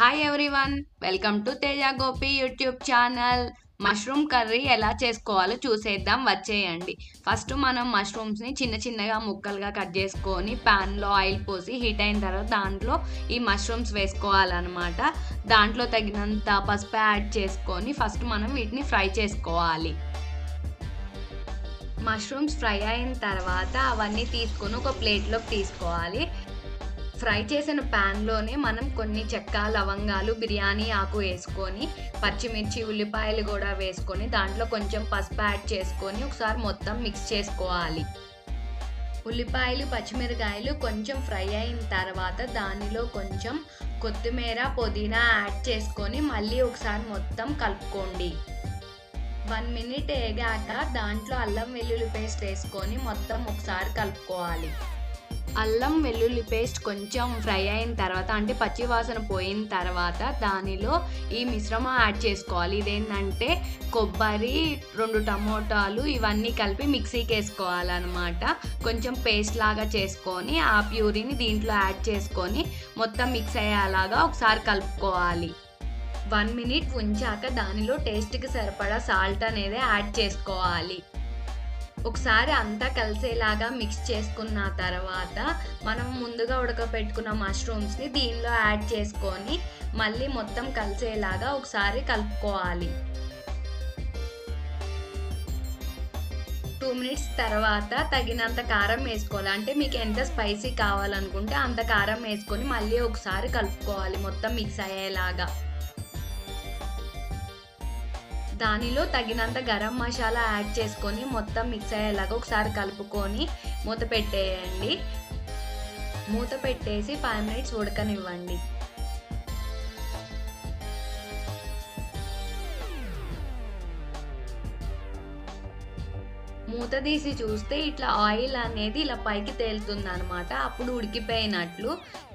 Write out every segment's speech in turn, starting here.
Hi everyone welcome to Teja Gopi YouTube channel mushroom curry ఎలా చేసుకోవాలో చూసేద్దాం వచ్చేయండి. ఫస్ట్ మనం మష్రూమ్స్ని చిన్న చిన్నగా ముక్కలుగా కట్ చేసుకొని ప్యాన్లో ఆయిల్ పోసి హీట్ అయిన తర్వాత దాంట్లో ఈ మష్రూమ్స్ వేసుకోవాలన్నమాట. దాంట్లో తగినంత పసుపు యాడ్ చేసుకొని ఫస్ట్ మనం వీటిని ఫ్రై చేసుకోవాలి. మష్రూమ్స్ ఫ్రై అయిన తర్వాత అవన్నీ తీసుకొని ఒక ప్లేట్లోకి తీసుకోవాలి. ఫ్రై చేసిన ప్యాన్లోనే మనం కొన్ని చెక్క లవంగాలు బిర్యానీ ఆకు వేసుకొని పచ్చిమిర్చి ఉల్లిపాయలు కూడా వేసుకొని దాంట్లో కొంచెం పసుపు యాడ్ చేసుకొని ఒకసారి మొత్తం మిక్స్ చేసుకోవాలి. ఉల్లిపాయలు పచ్చిమిరకాయలు కొంచెం ఫ్రై అయిన తర్వాత దానిలో కొంచెం కొత్తిమీర పుదీనా యాడ్ చేసుకొని మళ్ళీ ఒకసారి మొత్తం కలుపుకోండి. వన్ మినిట్ వేగాక దాంట్లో అల్లం వెల్లుల్లి పేస్ట్ వేసుకొని మొత్తం ఒకసారి కలుపుకోవాలి. అల్లం వెల్లుల్లి పేస్ట్ కొంచెం ఫ్రై అయిన తర్వాత అంటే పచ్చి వాసన పోయిన తర్వాత దానిలో ఈ మిశ్రమం యాడ్ చేసుకోవాలి. ఇదేంటంటే కొబ్బరి రెండు టమోటాలు ఇవన్నీ కలిపి మిక్సీకి వేసుకోవాలన్నమాట. కొంచెం పేస్ట్ లాగా చేసుకొని ఆ ప్యూరీని దీంట్లో యాడ్ చేసుకొని మొత్తం మిక్స్ అయ్యేలాగా ఒకసారి కలుపుకోవాలి. వన్ మినిట్ ఉంచాక దానిలో టేస్ట్కి సరిపడా సాల్ట్ అనేది యాడ్ చేసుకోవాలి. ఒకసారి అంతా కలిసేలాగా మిక్స్ చేసుకున్న తర్వాత మనం ముందుగా ఉడకపెట్టుకున్న మష్రూమ్స్ని దీనిలో యాడ్ చేసుకొని మళ్ళీ మొత్తం కలిసేలాగా ఒకసారి కలుపుకోవాలి. టూ మినిట్స్ తర్వాత తగినంత కారం వేసుకోవాలి. అంటే మీకు ఎంత స్పైసీ కావాలనుకుంటే అంత కారం వేసుకొని మళ్ళీ ఒకసారి కలుపుకోవాలి మొత్తం మిక్స్ అయ్యేలాగా. దానిలో తగినంత గరం మసాలా యాడ్ చేసుకొని మొత్తం మిక్స్ అయ్యేలాగా ఒకసారి కలుపుకొని మూత పెట్టేయండి. మూత పెట్టేసి ఫైవ్ మినిట్స్ ఉడకనివ్వండి. మూత తీసి చూస్తే ఇట్లా ఆయిల్ అనేది ఇలా పైకి తేలుతుంది అనమాట అప్పుడు ఉడికిపోయినట్లు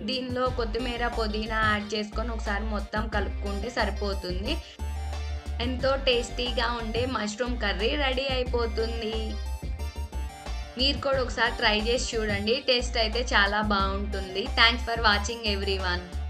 దీనిలో కొత్తిమీర పుదీనా యాడ్ చేసుకొని ఒకసారి మొత్తం కలుపుకుంటే సరిపోతుంది. ఎంతో టేస్టీగా ఉండే మష్రూమ్ కర్రీ రెడీ అయిపోతుంది. మీరు కూడా ఒకసారి ట్రై చేసి చూడండి. టేస్ట్ అయితే చాలా బాగుంటుంది. Thanks for watching every one